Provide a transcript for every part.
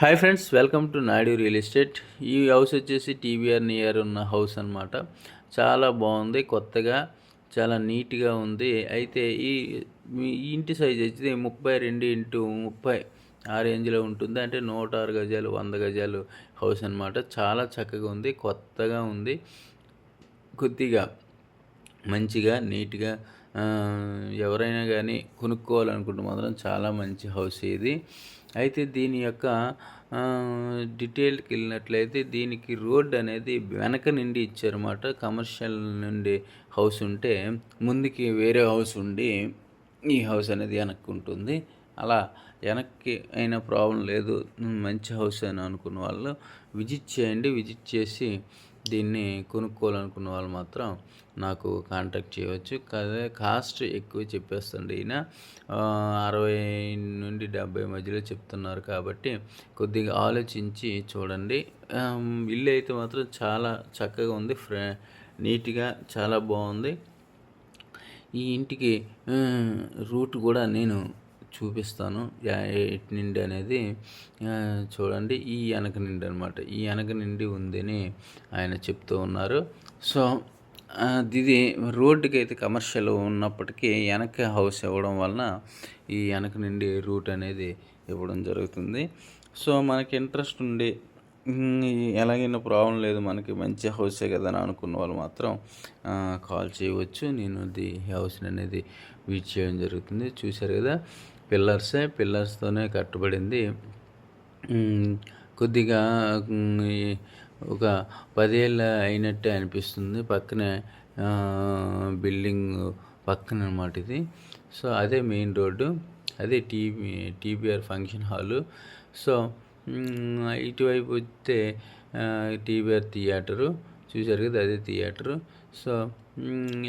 Hi friends welcome to Naidu real estate ఈ house వచ్చేసి TVR near ఉన్న house అన్నమాట. చాలా బాగుంది కొత్తగా చాలా నీట్గా ఉంది. అయితే ఈ ఇంటి సైజ్ అయితే ముప్పై రెండు ఇంటూ ముప్పై ఆ రేంజ్లో ఉంటుంది. అంటే నూట ఆరు గజాలు వంద గజాలు హౌస్ అన్నమాట. చాలా చక్కగా ఉంది కొత్తగా ఉంది. కొద్దిగా మంచిగా నీట్గా ఎవరైనా కానీ కొనుక్కోవాలనుకుంటే మాత్రం చాలా మంచి హౌస్ ఇది. అయితే దీని యొక్క డీటెయిల్కి వెళ్ళినట్లయితే దీనికి రోడ్ అనేది వెనక నుండి ఇచ్చారన్నమాట. కమర్షియల్ నుండి హౌస్ ఉంటే ముందుకి వేరే హౌస్ ఉండి ఈ హౌస్ అనేది వెనక్కి ఉంటుంది. అలా వెనక్కి అయినా ప్రాబ్లం లేదు. మంచి హౌస్ అని అనుకున్న వాళ్ళు విజిట్ చేయండి. విజిట్ చేసి దీన్ని కొనుక్కోవాలనుకున్న వాళ్ళు మాత్రం నాకు కాంటాక్ట్ చేయవచ్చు. కదా కాస్ట్ ఎక్కువ చెప్పేస్తుంది ఈయన. అరవై నుండి డెబ్బై మధ్యలో చెప్తున్నారు కాబట్టి కొద్దిగా ఆలోచించి చూడండి. ఇల్లు అయితే మాత్రం చాలా చక్కగా ఉంది. ఫ్రె నీట్గా చాలా బాగుంది. ఈ ఇంటికి రూట్ కూడా నేను చూపిస్తాను. యా- ఎటు నిండి అనేది చూడండి ఈ వెనక నిండి అనమాట ఈ వెనక నిండి ఉందని ఆయన చెప్తూ ఉన్నారు. సో ఇది రోడ్డుకి అయితే కమర్షియల్ ఉన్నప్పటికీ వెనక హౌస్ ఇవ్వడం వలన ఈ వెనక నుండి రూట్ అనేది ఇవ్వడం జరుగుతుంది. సో మనకి ఇంట్రెస్ట్ ఉండి ఎలాగైనా ప్రాబ్లం లేదు మనకి మంచి హౌసే కదా అని అనుకున్న వాళ్ళు మాత్రం కాల్ చేయవచ్చు. నేను ది హౌస్ అనేది వీట్ చేయడం జరుగుతుంది. చూశారు కదా? పిల్లర్సే పిల్లర్స్తోనే కట్టబడింది. కొద్దిగా ఒక పదేళ్ళ అయినట్టే అనిపిస్తుంది. పక్కనే బిల్డింగ్ పక్కన అనమాట ఇది. సో అదే మెయిన్ రోడ్డు. అదే TV TBR function hall. So ఇటువైపు వస్తే టీబీఆర్ థియేటరు. చూశారు కదా అదే థియేటరు. సో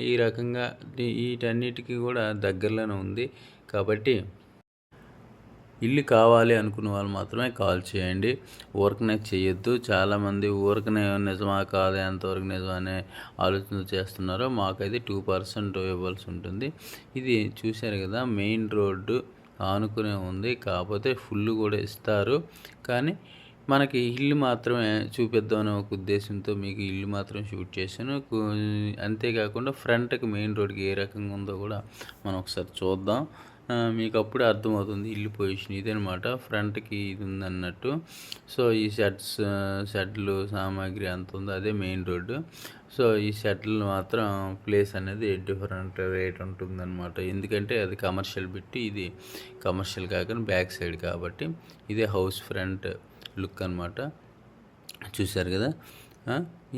ఈ రకంగా వీటన్నిటికీ కూడా దగ్గరలోనే ఉంది. కాబట్టి ఇల్లు కావాలి అనుకున్న వాళ్ళు మాత్రమే కాల్ చేయండి. ఊరకనే చేయొద్దు. చాలామంది ఊరకనే నిజమా? కాదా? ఎంతవరకు నిజమనే ఆలోచన చేస్తున్నారో మాకైతే టూ పర్సెంట్ ఇవ్వాల్సి ఉంటుంది. ఇది చూశారు కదా మెయిన్ రోడ్డు ఆనుకునే ఉంది. కాకపోతే ఫుల్ కూడా ఇస్తారు. కానీ మనకి ఇల్లు మాత్రమే చూపిద్దామనే ఒక ఉద్దేశంతో మీకు ఇల్లు మాత్రం షూట్ చేశాను. అంతేకాకుండా ఫ్రంట్కి మెయిన్ రోడ్కి ఏ రకంగా ఉందో కూడా మనం ఒకసారి చూద్దాం. మీకు అప్పుడే అర్థమవుతుంది ఇల్లు పొజిషన్ ఇదనమాట ఫ్రంట్కి ఇది ఉందన్నట్టు సో ఈ షెడ్స్ షెడ్లు సామాగ్రి అంత ఉంది అదే మెయిన్ రోడ్డు. సో ఈ షెడ్లు మాత్రం ప్లేస్ అనేది డిఫరెంట్ రేట్ ఉంటుందన్నమాట. ఎందుకంటే అది కమర్షియల్ పెట్టి ఇది కమర్షియల్ కాకుండా బ్యాక్ సైడ్ కాబట్టి ఇదే హౌస్ ఫ్రంట్ లుక్ అనమాట చూశారు కదా?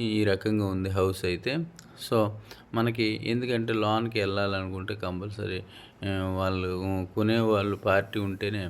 ఈ రకంగా ఉంది హౌస్ అయితే. సో మనకి ఎందుకంటే లోన్కి వెళ్ళాలనుకుంటే కంపల్సరీ వాళ్ళు కొనే వాళ్ళు పార్టీ ఉంటేనే